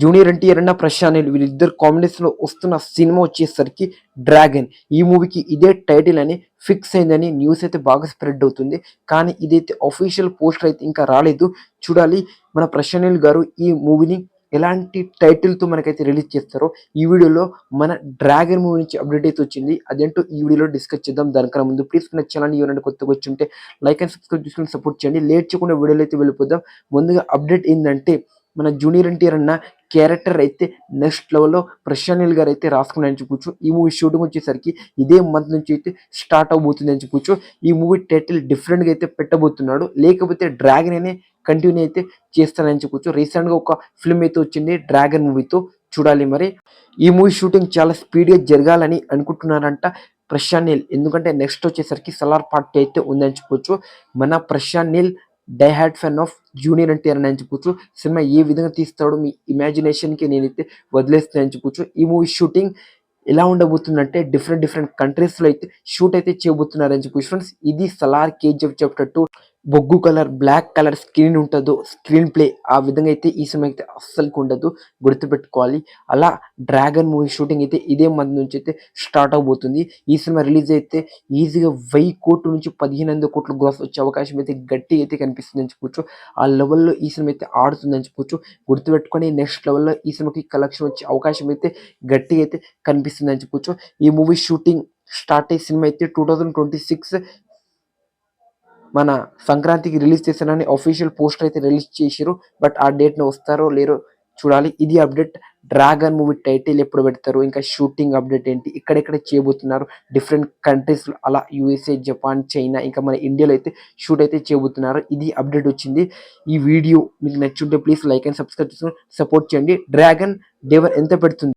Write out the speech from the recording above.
Junior NTR అన్న ప్రశాంత్ వీళ్ళిద్దరు కాంబినేషన్లో వస్తున్న సినిమా వచ్చేసరికి డ్రాగన్. ఈ మూవీకి ఇదే టైటిల్ అని ఫిక్స్ అయిందని న్యూస్ అయితే బాగా స్ప్రెడ్ అవుతుంది. కానీ ఇదైతే అఫీషియల్ పోస్టర్ అయితే ఇంకా రాలేదు. చూడాలి మన ప్రశాంత్ గారు ఈ మూవీని ఎలాంటి టైటిల్తో మనకైతే రిలీజ్ చేస్తారో ఈ వీడియోలో మన డ్రాగన్ మూవీ నుంచి అప్డేట్ అయితే వచ్చింది. అదేంటో ఈ వీడియోలో డిస్కస్ చేద్దాం. దానికన్నా ముందు ప్లీజ్ మన ఛానల్ ఎవరైనా కొత్తగా వచ్చి ఉంటే లైక్ అండ్ సబ్స్క్రైబ్ చేసుకుని సపోర్ట్ చేయండి. లేట్ చేయకుండా వీడియోలో అయితే వెళ్ళిపోదాం. ముందుగా అప్డేట్ ఏంటంటే మన జూనియర్ ఎన్టీఆర్ అన్న క్యారెక్టర్ అయితే నెక్స్ట్ లెవెల్లో ప్రశాంత్ గారు అయితే రాసుకున్నారని చెప్పొచ్చు. ఈ మూవీ షూటింగ్ వచ్చేసరికి ఇదే మంత్ నుంచి అయితే స్టార్ట్ అవబోతుంది అని ఈ మూవీ టైటిల్ డిఫరెంట్గా అయితే పెట్టబోతున్నాడు. లేకపోతే డ్రాగన్ అనే కంటిన్యూ అయితే చేస్తానని చెప్పొచ్చు. రీసెంట్గా ఒక ఫిల్మ్ అయితే వచ్చింది డ్రాగన్ మూవీతో చూడాలి మరి. ఈ మూవీ షూటింగ్ చాలా స్పీడ్గా జరగాలని అనుకుంటున్నారంట ప్రశాంత్ నీల్. ఎందుకంటే నెక్స్ట్ వచ్చేసరికి సలార్ పార్టీ అయితే ఉందని చెప్పొచ్చు. మన Prashanth Neel die hard fan of junior NTR అని చెప్పొచ్చు సినిమా ఏ విధంగా తీస్తాడో మీ ఇమాజినేషన్కి నేనైతే వదిలేస్తానని చెప్పొచ్చు ఈ మూవీ షూటింగ్ ఎలా ఉండబోతుందంటే డిఫరెంట్ డిఫరెంట్ కంట్రీస్లో అయితే షూట్ అయితే చేయబోతున్నారని చెప్పి ఫ్రెండ్స్ ఇది సలార్ కేజీఎఫ్ చాప్టర్ టూ బొగ్గు కలర్ బ్లాక్ కలర్ స్క్రీన్ ఉంటుందో స్క్రీన్ ప్లే ఆ విధంగా అయితే ఈ సినిమా అయితే అస్సలుకి ఉండదు గుర్తుపెట్టుకోవాలి. అలా డ్రాగన్ మూవీ షూటింగ్ అయితే ఇదే మంత్ నుంచి అయితే స్టార్ట్ అవబోతుంది. ఈ సినిమా రిలీజ్ అయితే ఈజీగా వెయ్యి కోట్ల నుంచి పదిహేను వందల కోట్ల గ్రాస్ వచ్చే అవకాశం అయితే గట్టి అయితే కనిపిస్తుంది అని చెప్పొచ్చు. ఆ లెవెల్లో ఈ సినిమా అయితే ఆడుతుంది అని చెప్పొచ్చు. గుర్తుపెట్టుకొని నెక్స్ట్ లెవెల్లో ఈ సినిమాకి కలెక్షన్ వచ్చే అవకాశం అయితే గట్టిగా అయితే కనిపిస్తుంది అని చెప్పొచ్చు. ఈ మూవీ షూటింగ్ స్టార్ట్ అయ్యే సినిమా అయితే టూ థౌజండ్ ట్వంటీ సిక్స్ మన సంక్రాంతికి రిలీజ్ చేశానని అఫీషియల్ పోస్టర్ అయితే రిలీజ్ చేసారు బట్ ఆ డేట్ని వస్తారో లేరో చూడాలి. ఇది అప్డేట్ డ్రాగన్ మూవీ టైటిల్ ఎప్పుడు పెడతారు? ఇంకా షూటింగ్ అప్డేట్ ఏంటి? ఇక్కడెక్కడ చేయబోతున్నారు? డిఫరెంట్ కంట్రీస్ అలా యూఎస్ఏ జపాన్ చైనా ఇంకా మన ఇండియాలో అయితే షూట్ అయితే చేయబోతున్నారు. ఇది అప్డేట్ వచ్చింది. ఈ వీడియో మీకు నచ్చుంటే ప్లీజ్ లైక్ అండ్ సబ్స్క్రైబ్ చేసుకుని సపోర్ట్ చేయండి. డ్రాగన్ డేవర్ ఎంత పెడుతుంది?